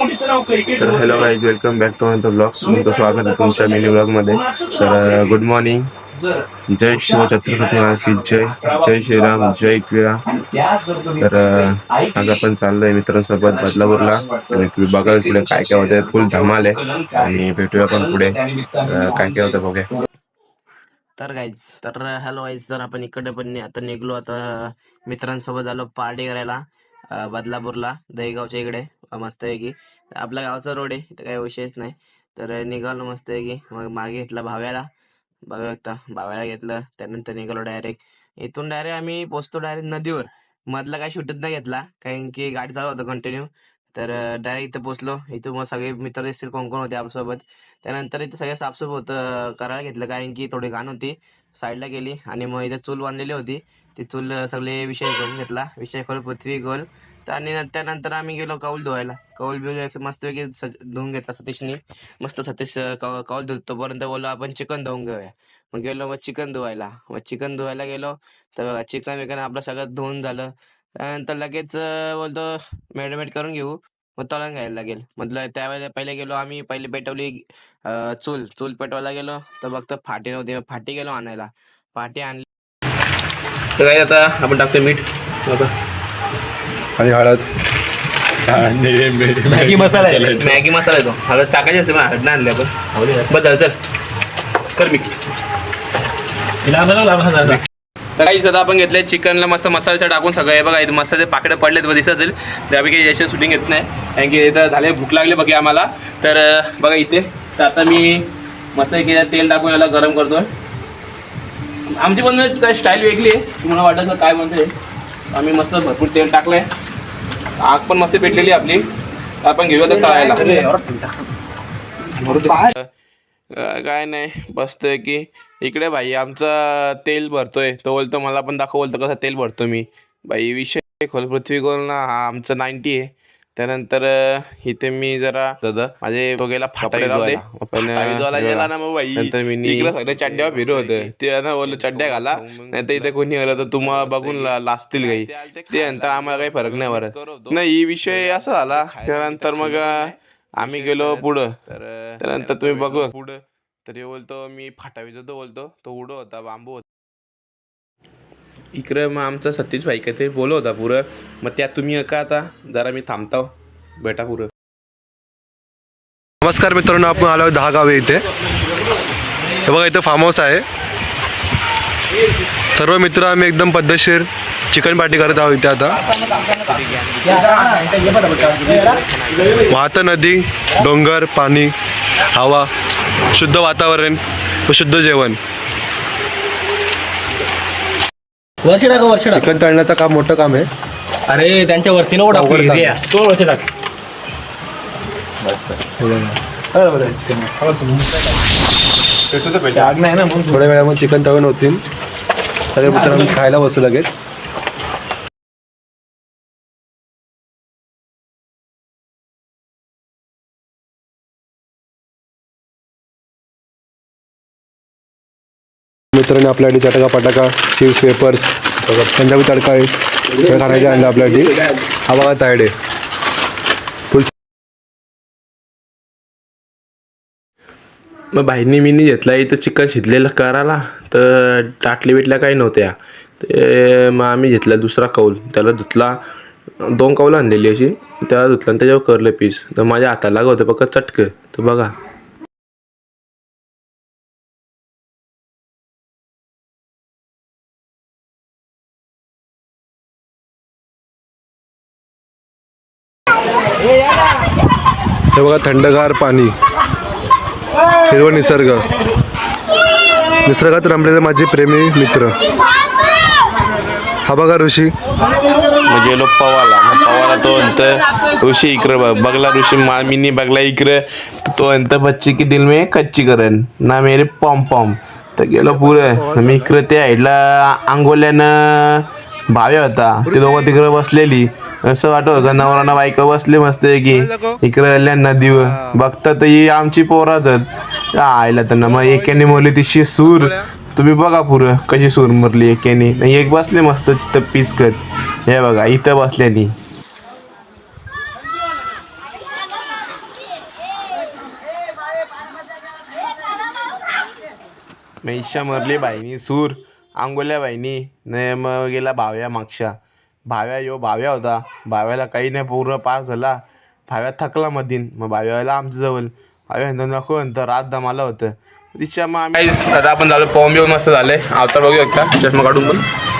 तर hello guys welcome back to the blog तुमचं स्वागत आहे तुमच्या मिनी ब्लॉगमध्ये. तर गुड मॉर्निंग जय शिव छत्रपती महाराज की जय. जय श्रीराम जय क्रीडा. तर अं, आज आपण चाललोय मित्रांसोबत बदलापूरला. आणि तुम्ही बघा पुढे काय काय होतंय. फुल धमाल आहे. आणि भेटूया पण पुढे. अं, काय काय होतं बघूया. तर गाईज तर हॅलो गाईज तर आपण इकडे पण आता निघलो आता मित्रांसोबत झालो पार्टी करायला बदलापूरला दहीगावच्या इकडे. मस्त आहे की. आपल्या गावचा रोड आहे इथं काही विषयच नाही. तर निघालो मस्त आहे की मग मागे घेतला भाव्याला. बघा आता भाव्याला घेतलं त्यानंतर निघालो डायरेक्ट इथून डायरेक्ट आम्ही पोचतो डायरेक्ट नदीवर. मधला काही शूटच नाही घेतला कारण की गाडी चालू होतं कंटिन्यू तर डायरेक्ट इथं पोचलो इथं मग सगळे मित्र दिसतील कोण कोण होते आपल्यासोबत. त्यानंतर इथं सगळं साफसूफ होतं करायला घेतलं. कारण की थोडी घाण होती. साईडला गेली आणि मग इथे चूल बांधलेली होती. ती चूल सगळे विषय करून घेतला. विषय खोल पृथ्वी गोल. तर आणि त्यानंतर आम्ही गेलो कौल धुवायला. कौल बिल मस्तपैकी धुवून घेतला सतीशनी. मस्त सतीश कौल धुत तोपर्यंत बोललो आपण चिकन धुवून घेऊया. मग गेलो मग चिकन धुवायला. मग चिकन धुवायला गेलो. तर चिकन विकन आपलं सगळं धुवून झालं. त्यानंतर लगेच बोलतो मेडमेट करून घेऊ. मग तळण घ्यायला लागेल. म्हटलं त्यावेळेला पहिले गेलो आम्ही पहिले पेटवली चूल. चूल पेटवायला गेलो तर फक्त फाटी नव्हती. फाटी गेलो आणायला. फाटी आणली. तर काय आता आपण टाकतो मीठ. आणि हळद. मॅगी मसाला आहे. मॅगी. मसाला येतो हळद टाकायची असते मग हळद नाही आणली आपण. बस झालं चल. कर मिक्स तर काही सध्या आपण घेतले चिकनला मस्त मसाल्याचं टाकून सगळं हे बघा इथे मसाले पाकडे पडलेत बघ दिसत असेल त्यापैकी याच्या शूटिंग येत नाही कारण की इथं झाले भूक लागली बघा आम्हाला तर बघा इथे तर आता मी मस्त एक तेल टाकून याला गरम करतोय आमची पण काय स्टाईल वेगळी आहे तुम्हाला वाटत काय म्हणते आम्ही मस्त भरपूर तेल टाकलंय आग पण मस्त पेटलेली आहे आपली आपण घेऊया तर तळायला अं, काय नाही बसतोय की. इकडे भाई आमचं तेल भरतोय. तो बोलतो मला पण दाखव बोलतो कसं तेल भरतो मी? भाई विषय खोल. पृथ्वी गोल ना हा आमचं नाईन्टी आहे. त्यानंतर इथे मी जरा दादा माझे बघायला फाटावी गेला ना मग भाई. नंतर मी इकडे सगळं चड्ड्यावर फिरत होतं ते ना बोललो चड्ड्या घाला. नाही तर इथे कोणी आलं तर तुम्हाला बघून लाजतील काही. ते नंतर आम्हाला काही फरक नाही पडत. नाही ही विषय असा झाला. त्यानंतर मग आम्ही गेलो पुढं. तर त्यानंतर तुम्ही बघू. पुढं तर हे बोलतो मी फाटावीचा तो बोलतो. तो उडो होता बांबू होता. इकडे मग आमचा सतीश भाई काहीतरी बोलत होता पुरं मग त्यात तुम्ही का आता? जरा मी थांबताव. बेटा पुरं नमस्कार मित्रांनो आपण आलो दहा गावे इथे. हे बघा इथं फार्म हाऊस आहे. सर्व मित्र आम्ही एकदम पद्धतशीर चिकन पार्टी करत आहोत इथे आता. वाहतं नदी डोंगर पाणी हवा शुद्ध वातावरण व शुद्ध जेवण. वर्ष टाका वर्ष चिकन तळण्याचं काम मोठं काम आहे. अरे त्यांच्या वरती नको टाकू वर्ष टाक. आग नाही ना म्हणून. थोड्या वेळामध्ये चिकन तळून होतील. सगळे खायला बसू लगेच. मित्रांनी आपल्यासाठी चटका पटाका चिप्स पेपर्स पंजाबी तडका आहे. सगळं खाण्याचे आणलं आपल्यासाठी हा बघा तायडे फुल मग भाईनी मी घेतला इथं चिकन शिजलेलं करायला तर टाटली बिटल्या काही नव्हत्या. ते मग आम्ही घेतला दुसरा कौल त्याला धुतला. दोन कौल आणलेली अशी त्याला धुतला आणि त्याच्यावर करलं पीस. तर माझ्या हाताला लागत होतं फक्त चटकं. तर बघा. हे बघा थंडगार पाणी. हिरवं निसर्ग. निसर्गात रमलेले माझे प्रेमी मित्र. हा बघा ऋषी. म्हणजे लो पवाला. मग पवाला तो म्हणतं ऋषी इकडं बघ. बगला ऋषी मा मिनी बगला इकडं. तो म्हणतं बच्ची की दिल में कच्ची करन. ना मेरे पॉम पॉम. तर गेलो पुरं मी इकडं त्या आईला आंगोल्यानं भावे होता. ते दोघं तिकडे बसलेली. असं वाटत होतं नवरा ना बायका बसले मस्त की इकडे नदीवर बघतात ही आमची पोराच आयला त्यांना मग एकाने मोली तिशी सूर. तुम्ही बघा पुरं कशी सूर मरली एकाने. एक बसले मस्त पिचकत हे बघा इथं बसल्यानी मैशा मरली बाईनी सूर. आंगोल्या बाईनी ने मग गेला भाव्या मागच्या. भाव्या यो भाव्या होता. भाव्याला काही नाही पूर्ण पार झाला. भाव्या थकला मधीन. मग भाव्याला आमच्या जवळ भाव्या नको नंतर रात दमाला होतं. तिच्या मग आम्ही आता आपण झालो पॉम बिवून मस्त झालंय. आता बघू शकता चष्मा काढून पण.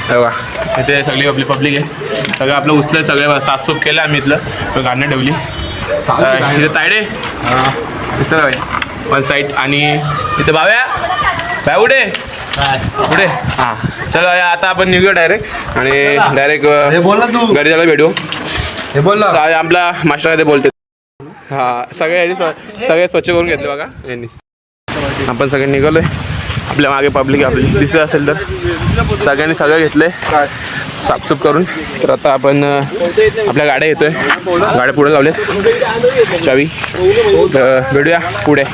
हे बघा इथे सगळी आपली पब्लिक आहे. सगळं आपलं उचलं सगळं साफसूफ केलं आम्ही इथलं. गाणं ठेवली. इथे तायडे. दिसतं का भाई वन साईड आणि इथे भाव्या. भाय पुढे. हां. चलो आता आपण निघूया डायरेक्ट आणि डायरेक्ट घरी जायला भेटू. हे बोल आपला मास्टर ते बोलते. हा सगळे सगळे स्वच्छ करून घेतले बघा यांनी. आपण सगळे निघालोय. आपल्या मागे पब्लिक आपली दिसत असेल तर. सगळ्यांनी सगळं घेतलंय. साफसूफ करून. तर आता आपण आपल्या गाड्या येतोय. गाड्या पुढे लावल्यात. चावी. तर भेटूया पुढे.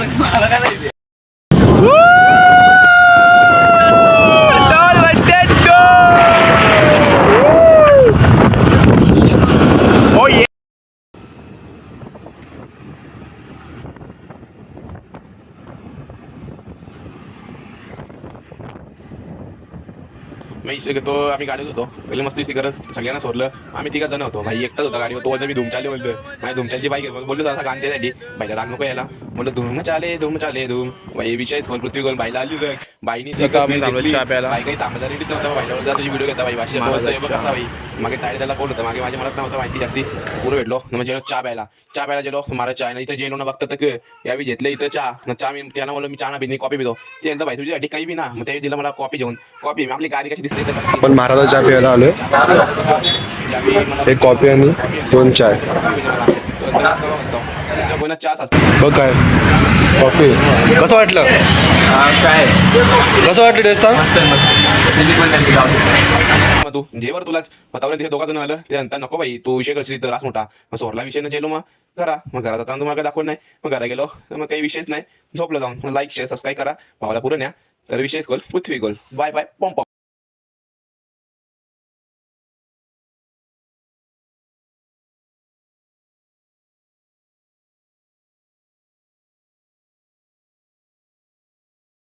मी इथे तो आम्ही गाडीत होतो पहिले मस्ती करत सगळ्यांना सोडलं. आम्ही तिघा जण होतो. भाई एकटाच होता गाडीवर. तो बोलतो मी धुमचाले बोलतो माझ्या धुमचालची बाईक आहे. बोललो जरा गाण त्यासाठी. बाईला राग नको यायला. बोललो धूम चाले धूम. चाले धूम बाई विषयच बोल पृथ्वी गोल बाईला आली बघ बाईनी काही रेडीत नव्हता. बाईला व्हिडिओ घेता बाई भाषे कसा बाई मागे ताडी त्याला कोण होतं. मागे माझ्या मनात नव्हतं माहिती जास्ती. पुढे भेटलो. न म्हणजे चहा प्यायला चहा प्यायला गेलो. मारा चहा. आणि इथं जेलो ना बघतात तर यावी घेतलं इथं चहा. न चहा मी त्यांना बोललो मी चहा ना पिनी कॉफी पितो. ते भाई तुझ्यासाठी काही बी ना. मग ते दिलं मला कॉफी घेऊन. कॉफी आपली गाडी कशी दिसते? आपण महाराजा चहा प्यायला आलोय. एक कॉफी आणि दोन चाय. चहा बघ काय. कॉफी. कसं वाटलं? काय कसं वाटलं टेस्ट सांग? मग तू जेवर तुलाच. वातावरण तिथे दोघा जण आलं. ते अंतर नको बाई तू विषय करशील तर रास मोठा. मग सोरला विषय न जेलो मग. करा. मग घरात आता तुम्हाला काय दाखवत नाही. मग घरा गेलो. तर मग काही विषयच नाही. झोपलं जाऊन. लाईक शेअर सबस्क्राईब करा. भावाला पुढे न्या. तर विशेष गोल पृथ्वी गोल बाय बाय पॉम पॉम